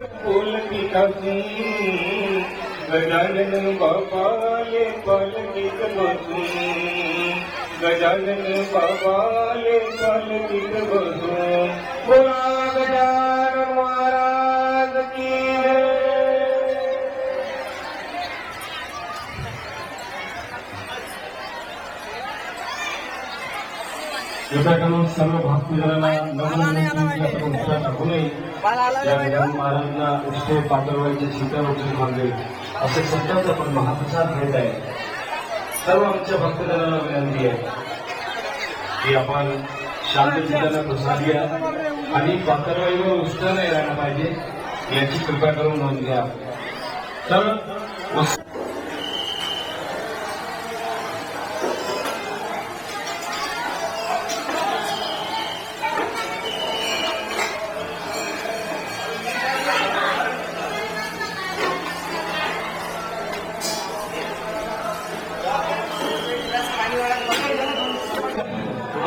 पोलकितातून गजानन बाबाले पालकीत बसून गजानन बाबाले पालकीत बसून बोला गजानन महाराज की कृपया करून सर्व भक्तजनांना नवनवीन टाकू नये. या गजानन महाराजांना उत्सव पातळवायचे उचल मागेल असे सत्याच आपण महाप्रसाद घेत आहे. सर्व आमच्या भक्तजनांना विनंती आहे की आपण शांतचित्तानं प्रसाद घ्या. आणि पातळवाईवर उष्ट नाही राहिला पाहिजे याची कृपा करून नोंद घ्या. तर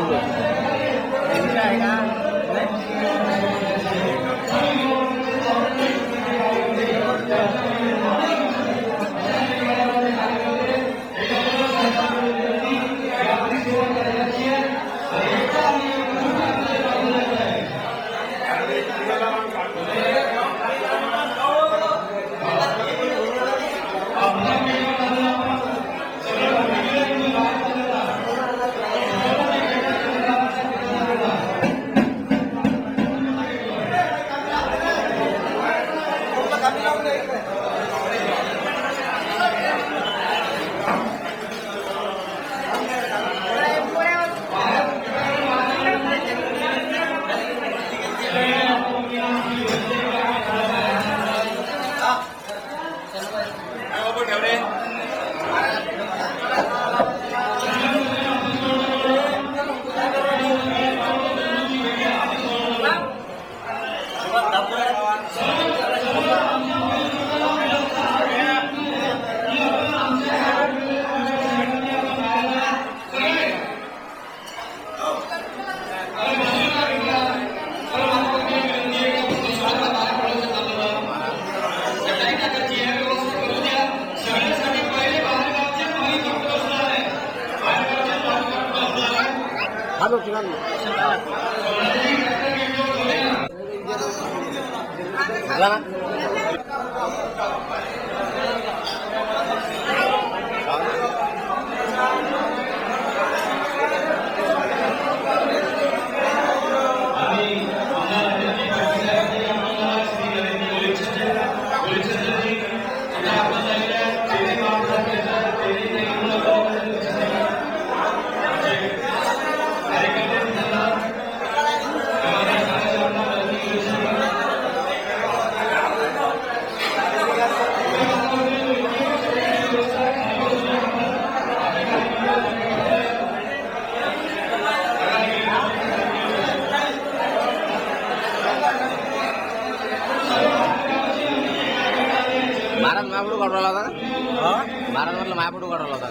করব।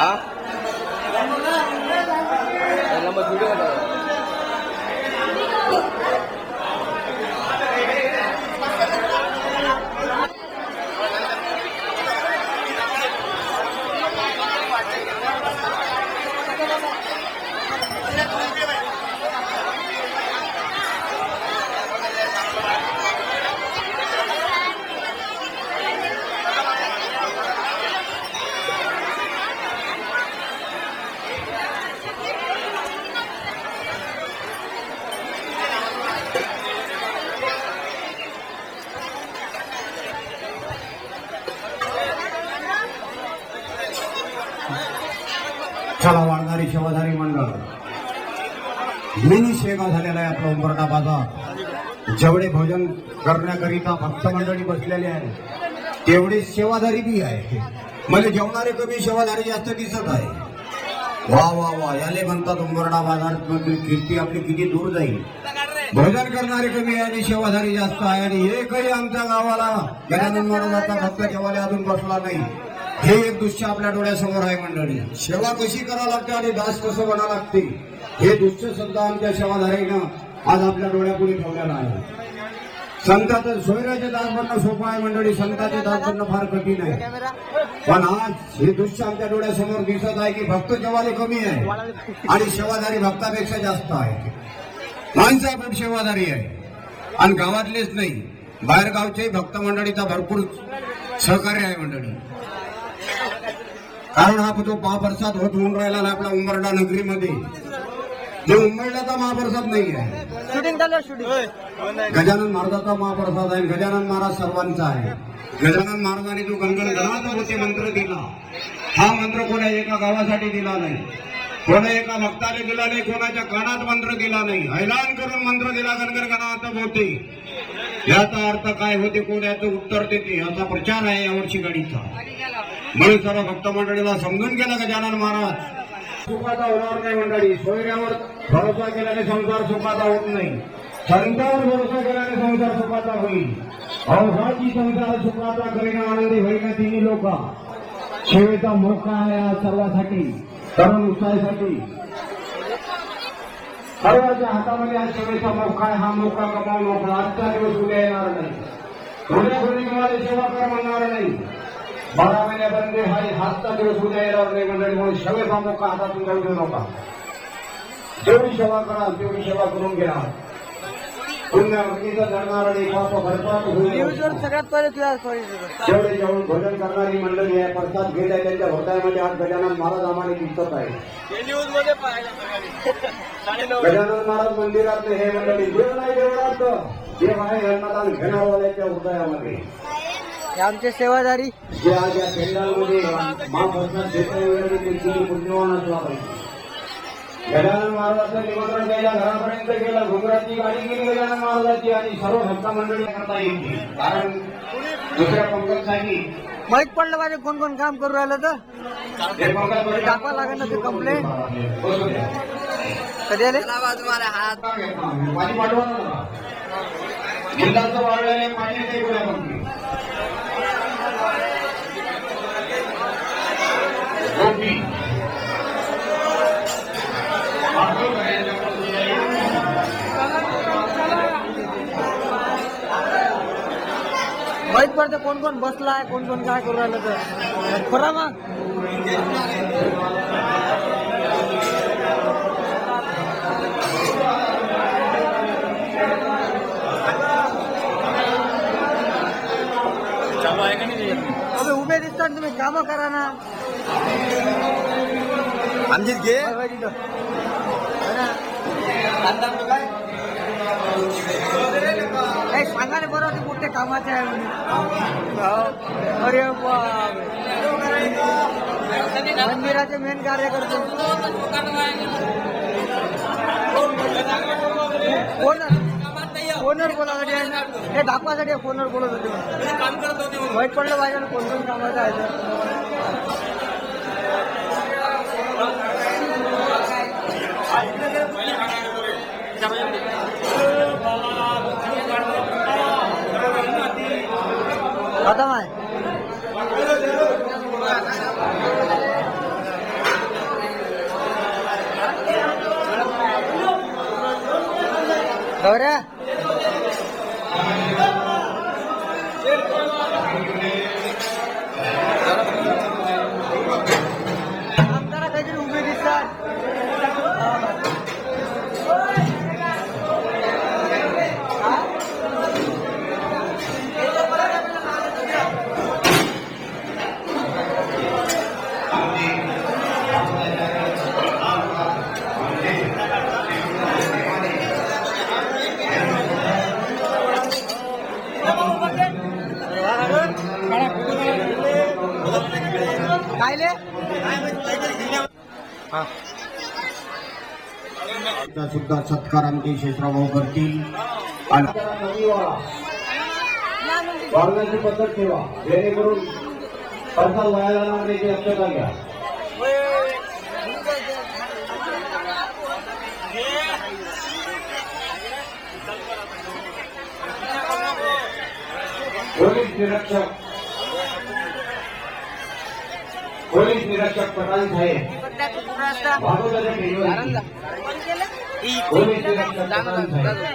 Ha? Dalam video ada. चला वाढणारी सेवाधारी मंडळ. मिनी शेगाव झालेला आहे आपला उंबरडा बाजार. जेवढे भोजन करण्याकरिता भक्त मंडळी बसलेले आहे तेवढे सेवाधारी बी आहे. म्हणजे जेवणारे कमी सेवाधारी जास्त दिसत आहे. वा वा वा याले म्हणतात उंबरडा बाजार कीर्ती आपली किती दूर जाईल. भोजन करणारे कमी आहे आणि सेवाधारी जास्त आहे आणि एकही आमच्या गावाला गजानन महाराजाचा भक्त जेवायला अजून बसला नाही. हे एक दृश्य आपल्या डोळ्यासमोर आहे मंडळी. सेवा कशी करावी लागते आणि दास कसं बनावं लागते हे दृश्य सुद्धा आमच्या सेवाधारीनं आज आपल्या डोळ्यापुढे ठेवलेलं आहे. संताचं सोयराचे दास बनणं सोपं आहे मंडळी संताचे दास बनणं फार कठीण आहे. पण आज हे दृश्य आमच्या डोळ्यासमोर दिसत आहे की भक्त जेवाले कमी आहे आणि सेवाधारी भक्तापेक्षा जास्त आहे. माणसं सेवाधारी आहे. आणि गावातलेच नाही बाहेर गावचे भक्त मंडळीचा भरपूर सहकार्य आहे मंडळी. कारण हा जो महाप्रसाद होत होऊन राहिला ना आपला उंबरडा नगरीमध्ये जे उंबरड्याचा महाप्रसाद नाही आहे गजानन महाराजाचा महाप्रसाद आहे गजानन महाराज सर्वांचा आहे. गजानन महाराजांनी जो गणगण होते मंत्र दिला. हा मंत्र कोणा एका गावासाठी दिला नाही. कोणा एका भक्ताने दिला नाही कोणाच्या कानात मंत्र दिला नाही. ऐलान करून मंत्र दिला गणगण गणात होते. याचा अर्थ काय होते कोण याचं उत्तर देते याचा प्रचार आहे यावर्षी गाडीचा. म्हणून सर्व भक्त मंडळीला समजून गेला जानन महाराज? सुखाचा होणार नाही मंडळी. सोयऱ्यावर भरोसा केल्याने संसार सुखाचा होत नाही. संतावर भरोसा केल्याने संसार सुखाचा होईल. अवघाची संसार सुखाचा करीना आनंदी होईल तिन्ही लोक. सेवेचा मोका आहे या सर्वासाठी तरुण उत्साहासाठी. सर्वांच्या हातामध्ये आज सेवेचा मोका आहे. हा मोका कमावून आपण आजचा दिवस उद्या येणार नाही. उद्या कोणी तुम्हाला सेवा कर म्हणणार नाही. बारा महिन्यापर्यंत हा आजचा दिवस उद्या येणार नाही मंडळी. म्हणून सेवेचा मोका हातातून जाऊ देऊ नका. जेवढी सेवा कराल तेवढी सेवा करून घ्या. आणि भरपात सगळ्यात पहिले तुझ्या जेवढे जेवण भोजन करणारी मंडळी आहे प्रसाद घेत आहे त्यांच्या हृदयामध्ये आज गजानन महाराज आम्हाला दिसत आहे गजानन महाराज मंदिरात हे मंडळी देव नाही देवळात देव आहे अन्नदान घेणारवाल्याच्या हृदयामध्ये. आमचे सेवादारी. जे आज या पेंडालमध्ये महाप्रसाद देता वेळेला त्यांची पुण्यवान असला पाहिजे. गजानन महाराजाचं निमंत्रण त्याच्या घरापर्यंत गेलं घुंगराची गाडी गेली गजानन महाराजाची आणि सर्व भक्त मंडळी करता येईल कारण दुसऱ्या पंकजसाठी माहीत पडलं पाहिजे कोण कोण काम करू राहिलं तर हे टाकावं लागेल ना ते. बसू द्या. कधी आले पाणी पाठवा ना जरा. गिल्लाचं वाळलेले पाणी ते गोळ्या बनते. गोपी. माहीत पडते कोण कोण बसलाय कोण कोण काय करू राहिलं तर. खरा मग? अबे उभे दिसतात तुम्ही कामं करा ना. आमचीच घे. होय, होय, तिथं. बरं ते कुठे कामाचे आहे म्हणून हो. अरे मंदिराचे मेन कार्यकर्ते. फोनर फोनवर बोलासाठी हे दाखवासाठी फोनवर बोलत होते. वाईट पडलं पाहिजे ना कोण कोण कामाचं आहे ते. কত মায় গৌরা सुद्धा सत्कार आमचे शेषराव करतील. आणि वाढण्याची पद्धत ठेवा. जेणेकरून पैसा वाया जाणार नाही याची घ्या. पोलीस निरीक्षक पोलीस निरीक्षक पठाण साहेब. भागवताच्या पोलीस निरीक्षक पठाण साहेब.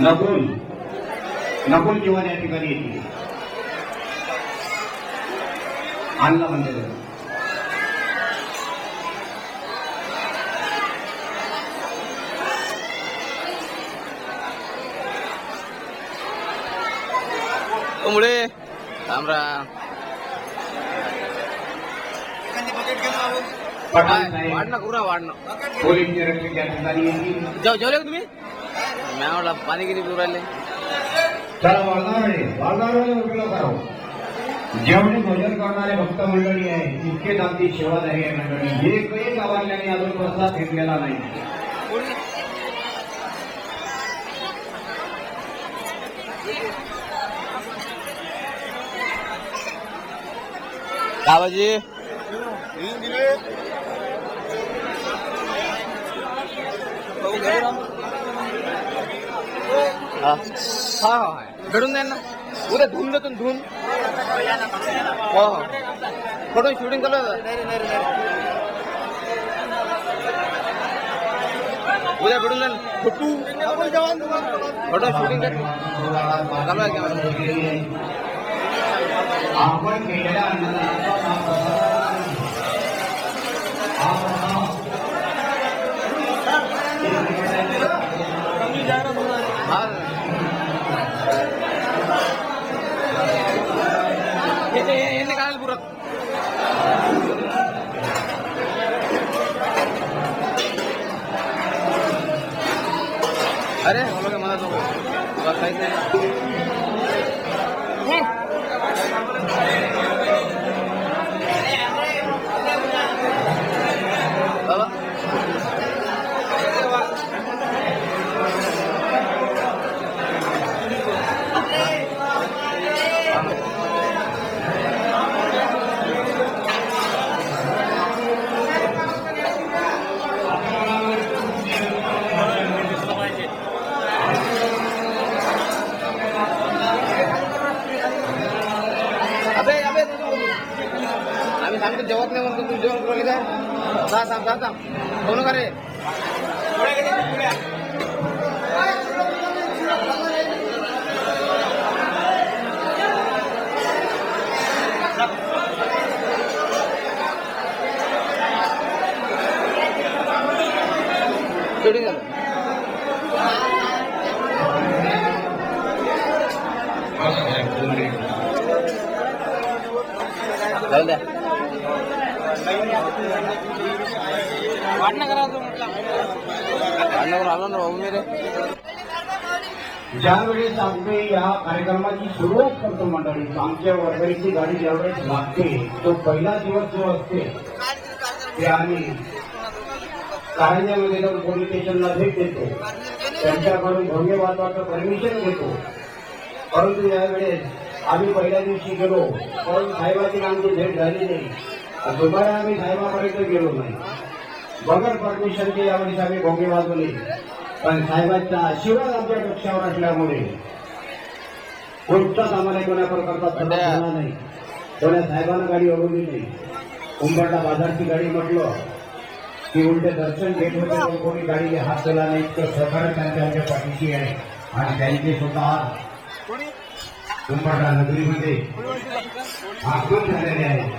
नकुल. नकुल किंवा या ठिकाणी येतील आणला म्हणजे मुळे रामरा पठाण साहेब. वाढणं करू वाढणं पोलीस निरीक्षक या ठिकाणी येतील जेव जेवले का तुम्ही? किती पिऊ राहिले? चला वाळणारे वाळणारे उपयोग करो जेवढे भोजन करणारे भक्त मंडळी आहे तितकेच आमची सेवादारी आहे मंडळी. एकही गावाल्याने अजून प्रसाद घेतलेला नाही. काबाजी हा. हा हा. भेटून जाईल ना. उद्या धुवून देतो ना, धुवून हो हो. फोटो शूटिंग आहे उद्या भेटून जाईल फोटो. फोटो शूटिंग कर. आपण केलेल्या अन्नदानाचा हा प्रसाद हा हे- हे- हे- हे काढायला पुरत अरे मला काय म्हणत नको तुला काहीच नाही बाबा अबे अबे आम्ही सांगतो जेवत नाही म्हणतो तू जेवण करू काय जा थांब जा थांब फोन का रे शूटिंग झालं जाऊ द्या वाढणं करा वाढणं करून आलो ना बाबू मी रे ज्यावेळेस आम्ही या कार्यक्रमाची सुरुवात करतो मंडळी आमच्या वर्गणीची गाडी ज्यावेळेस लागते तो पहिला दिवस जो असते ते आम्ही कार्यालयामध्ये जाऊन पोलीस स्टेशनला भेट देतो. त्यांच्याकडून भव्य वाजवाचं परमिशन घेतो. परंतु यावेळेस आम्ही पहिल्या दिवशी गेलो परंतु साहेबाची आमची भेट झाली नाही. दुबारा आम्ही साहेबापर्यंत गेलो नाही. बगर परमिशनचे यावेळेस आम्ही भोंगे वाजवले. पण साहेबांचा आशीर्वाद आमच्या डोक्यावर असल्यामुळे कोणताच आम्हाला कोणा प्रकारचा त्रास झाला नाही. कोण्या साहेबांना गाडी अडवली नाही. उंबरटा बाजारची गाडी म्हटलं. की उलटे दर्शन घेत होते पण कोणी गाडीला हात दिला नाही. इतकं सहकार्य त्यांच्या आमच्या पाठीशी आहे. आणि त्यांचे स्वतः उंबरटा नगरीमध्ये आगमन झालेले आहे.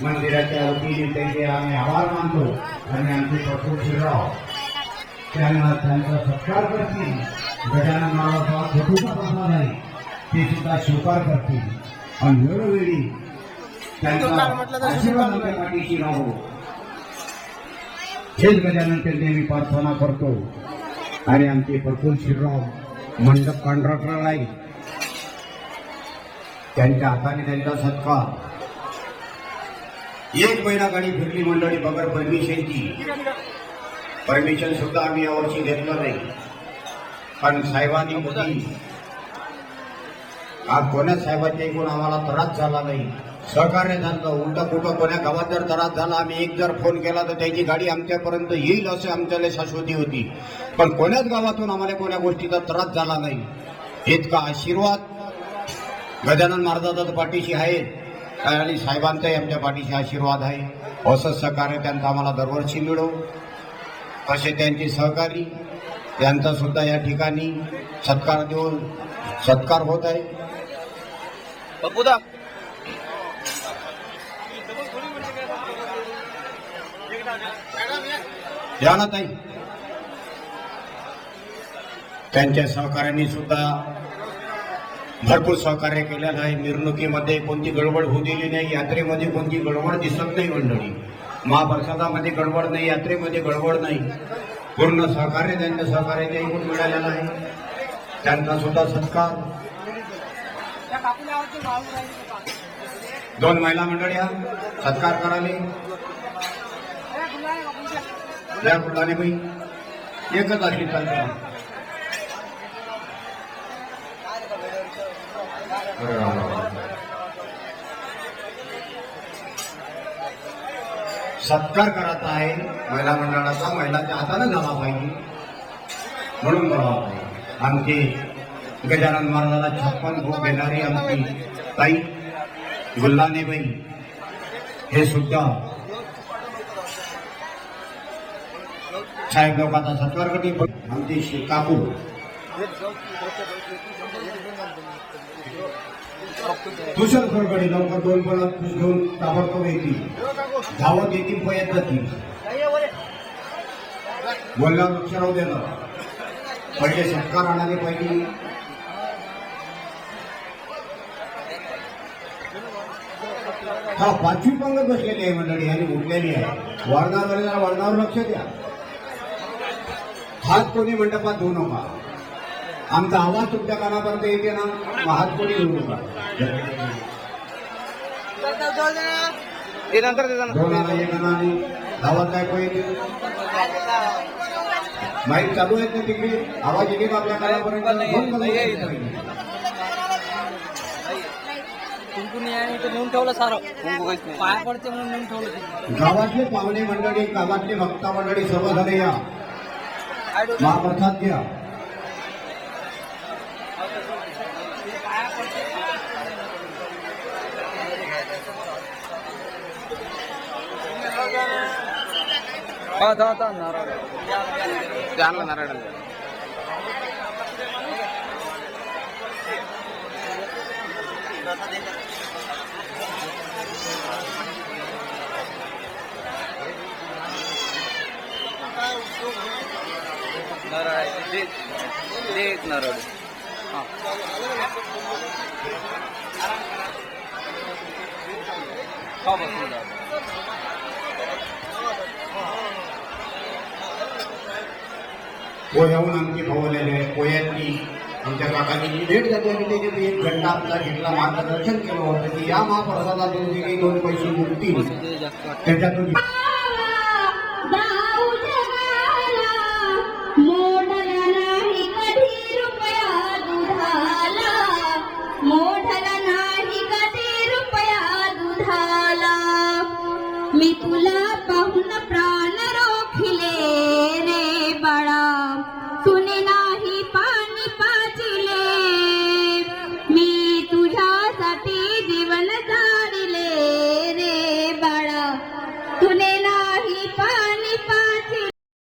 मंदिराच्या वतीने त्यांचे आम्ही आभार मानतो. आणि आमचे प्रफुल्ल शिवराव त्यांना त्यांचा सत्कार करतील गजानन महाराजा फोटोचा प्रसाद आहे ते सुद्धा स्वीकार करतील. आणि वेळोवेळी त्यांचा आशीर्वाद आमच्या पाठीशी राहू. हेच गजानन नेहमी प्रार्थना करतो. आणि आमचे प्रफुल्ल शिवराव मंडप कॉन्ट्रॅक्टर आहे. त्यांच्या हाताने त्यांचा सत्कार. एक महिना गाडी फिरली मंडळी बगर परमिशनची परमिशन सुद्धा आम्ही यावर्षी घेतलं नाही. पण साहेबांनी मोदी हा कोण्या साहेबांच्या एकूण आम्हाला त्रास झाला नाही. सहकार्य झालं उलटं कुठं कोण्या गावात जर त्रास झाला आम्ही एक जर फोन केला तर त्याची गाडी आमच्यापर्यंत येईल असे आमच्याला शाश्वती होती. पण कोण्याच गावातून आम्हाला कोण्या गोष्टीचा त्रास झाला नाही. इतका आशीर्वाद गजानन महाराजाचा पाठीशी आहे. आणि साहेबांचाही आमच्या पाठीशी आशीर्वाद आहे. असंच सहकार्य त्यांचा आम्हाला दरवर्षी मिळो. असे त्यांचे सहकारी यांचा सुद्धा या ठिकाणी सत्कार देऊन सत्कार होत आहे. ताई. त्यांच्या सहकार्यांनी सुद्धा भरपूर सहकार्य केलेलं आहे. मिरवणुकीमध्ये कोणती गडबड होऊ दिली नाही. यात्रेमध्ये कोणती गडबड दिसत नाही मंडळी. महाप्रसादामध्ये गडबड नाही यात्रेमध्ये गडबड नाही. पूर्ण सहकार्य त्यांच्या सहकार्याने एकूण मिळालेलं आहे. त्यांचा सुद्धा सत्कार. दोन महिला मंडळ्या सत्कार कराले या कुठलाने बाई. एकच अशी चालते सत्कार करायचा आहे महिला मंडळाचा महिलाच्या हाताने झाला पाहिजे. म्हणून करावा पाहिजे. आमचे गजानन महाराजाला छप्पन भोग देणारी आमची ताई गुल्लानेबाई हे सुद्धा साहेब लोकांचा सत्कार करते आमचे काकू. तुषार खडकडे लवकर दोन पण घेऊन ताबडतोब येतील. धावत येतील पयत जातील बोलल्यावर लक्ष राहू देणार पहिले सत्कार आणाले पाहिजे. हा पाचवी पंगत बसलेली आहे मंडळी आणि उठलेली आहे. वर्णावर वर्णावर लक्ष द्या. हात कोणी मंडपात धुवू नका. आमचा आवाज तुमच्या कानापर्यंत येते ना मग हात कोणी धुवू नका. गावात काय पाहिजे माईक चालू आहेत ना तिकडे. आवाज येते का आपल्या कानापर्यंत. गावातले पाहुणे मंडळी गावातले भक्ता मंडळी सर्व झाले या. महाप्रसाद घ्या. हा, नारायण नारायण नारळ. ते हा हा बसून जा. पोह्याहून आमची भावलेले आहे पोह्यातली आमच्या काकांनी भेट झाली त्याच्यात एक घंटा आपला घेतला मार्गदर्शन केलं होतं की या महाप्रसादातून जे काही दोन पैसे उठतील त्याच्यातून